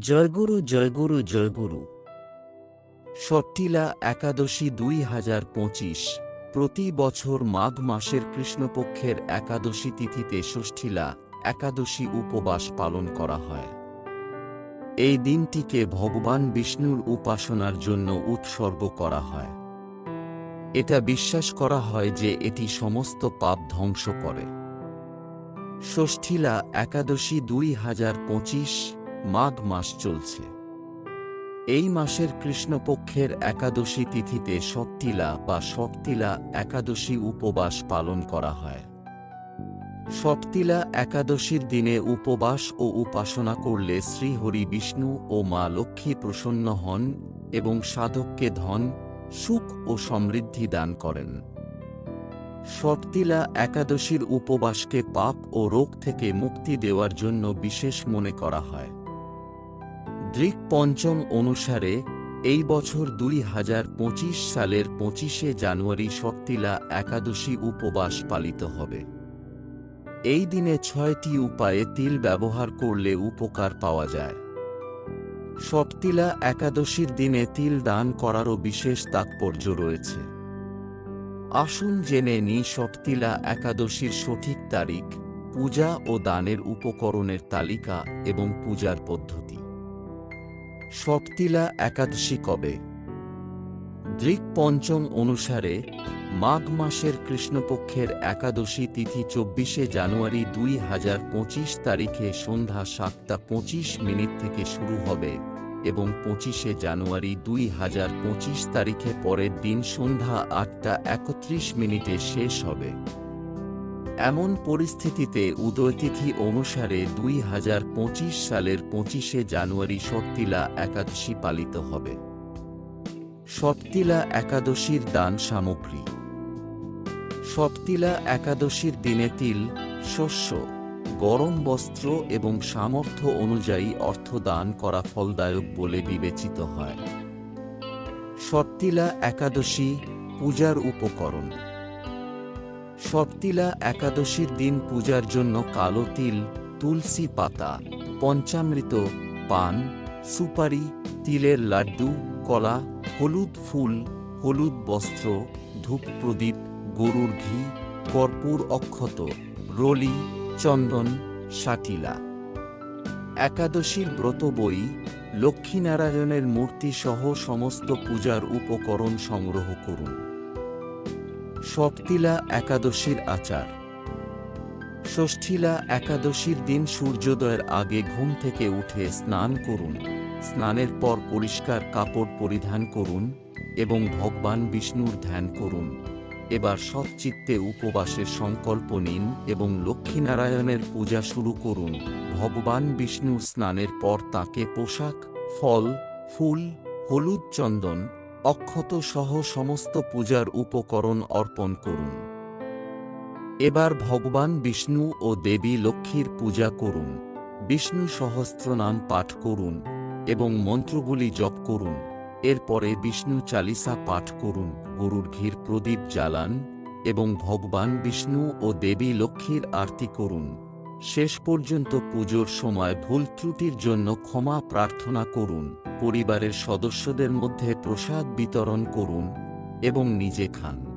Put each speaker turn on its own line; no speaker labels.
জয়গুরু জয়গুরু জয়গুরু। সট্টিলা একাদশী দুই হাজার পঁচিশ। প্রতি বছর মাঘ মাসের কৃষ্ণপক্ষের একাদশী তিথিতে ষষ্ঠীলা একাদশী উপবাস পালন করা হয়। এই দিনটিকে ভগবান বিষ্ণুর উপাসনার জন্য উৎসর্গ করা হয়। এটা বিশ্বাস করা হয় যে এটি সমস্ত পাপ ধ্বংস করে। ষষ্ঠীলা একাদশী দুই হাজার পঁচিশ মাঘ মাস চলছে। এই মাসের কৃষ্ণপক্ষের একাদশী তিথিতে সপ্তিলা বা সপ্তিলা একাদশী উপবাস পালন করা হয়। সপ্তিলা একাদশীর দিনে উপবাস ও উপাসনা করলে শ্রীহরি বিষ্ণু ও মা লক্ষ্মী প্রসন্ন হন এবং সাধককে ধন, সুখ ও সমৃদ্ধি দান করেন। সপ্তিলা একাদশীর উপবাসকে পাপ ও রোগ থেকে মুক্তি দেওয়ার জন্য বিশেষ মনে করা হয়। দৃক পঞ্চম অনুসারে, এই বছর দুই হাজার পঁচিশ সালের পঁচিশে জানুয়ারি শক্তিলা একাদশী উপবাস পালিত হবে। এই দিনে ছয়টি উপায়ে তিল ব্যবহার করলে উপকার পাওয়া যায়। সপ্তিলা একাদশীর দিনে তিল দান করারও বিশেষ তাৎপর্য রয়েছে। আসুন জেনে নি সপ্তিলা একাদশীর সঠিক তারিখ, পূজা ও দানের উপকরণের তালিকা এবং পূজার পদ্ধতি। সপ্তিলা একাদশী কবে? দৃক পঞ্চম অনুসারে মাঘ মাসের কৃষ্ণপক্ষের একাদশী তিথি চব্বিশে জানুয়ারি দুই হাজার পঁচিশ তারিখে সন্ধ্যা সাতটা পঁচিশ মিনিট থেকে শুরু হবে এবং পঁচিশে জানুয়ারি দুই হাজার পঁচিশ তারিখে পরের দিন সন্ধ্যা আটটা একত্রিশ মিনিটে শেষ হবে। এমন পরিস্থিতিতে উদয়তিথি অনুসারে দুই হাজার পঁচিশ সালের পঁচিশে জানুয়ারি সটতিলা একাদশী পালিত হবে। সটতিলা একাদশীর দান সামগ্রী। সটতিলা একাদশীর দিনে তিল, শস্য, গরম বস্ত্র এবং সামর্থ্য অনুযায়ী অর্থ দান করা ফলদায়ক বলে বিবেচিত হয়। সটতিলা একাদশী পূজার উপকরণ। সপ্তিলা একাদশীর দিন পূজার জন্য কালো তিল, তুলসী পাতা, পঞ্চামৃত, পান, সুপারি, তিলের লাড্ডু, কলা, হলুদ ফুল, হলুদ বস্ত্র ধূপ প্রদীপ গরুর ঘি, কর্পূর অক্ষত, রলি, চন্দন সাটিলা একাদশীর ব্রত বই, লক্ষ্মীনারায়ণের মূর্তি সহ সমস্ত পূজার উপকরণ সংগ্রহ করুন। সপ্তিলা একাদশীর আচার। ষষ্ঠীলা একাদশীর দিন সূর্যোদয়ের আগে ঘুম থেকে উঠে স্নান করুন। স্নানের পর পরিষ্কার কাপড় পরিধান করুন এবং ভগবান বিষ্ণুর ধ্যান করুন। এবার সৎচিত্তে উপবাসের সংকল্প নিন এবং লক্ষ্মীনারায়ণের পূজা শুরু করুন। ভগবান বিষ্ণু স্নানের পর তাকে পোশাক, ফল, ফুল, হলুদ চন্দন অক্ষত সহ সমস্ত পূজার উপকরণ অর্পণ করুন। এবার ভগবান বিষ্ণু ও দেবী লক্ষ্মীর পূজা করুন। বিষ্ণু সহস্রনাম পাঠ করুন এবং মন্ত্রগুলি জপ করুন। এরপরে বিষ্ণু চালিসা পাঠ করুন, গরুর ঘির প্রদীপ জ্বালান এবং ভগবান বিষ্ণু ও দেবী লক্ষ্মীর আরতি করুন। শেষ পর্যন্ত পুজোর সময় ভুল ত্রুটির জন্য ক্ষমা প্রার্থনা করুন। পরিবারের সদস্যদের মধ্যে প্রসাদ বিতরণ করুন এবং নিজে খান।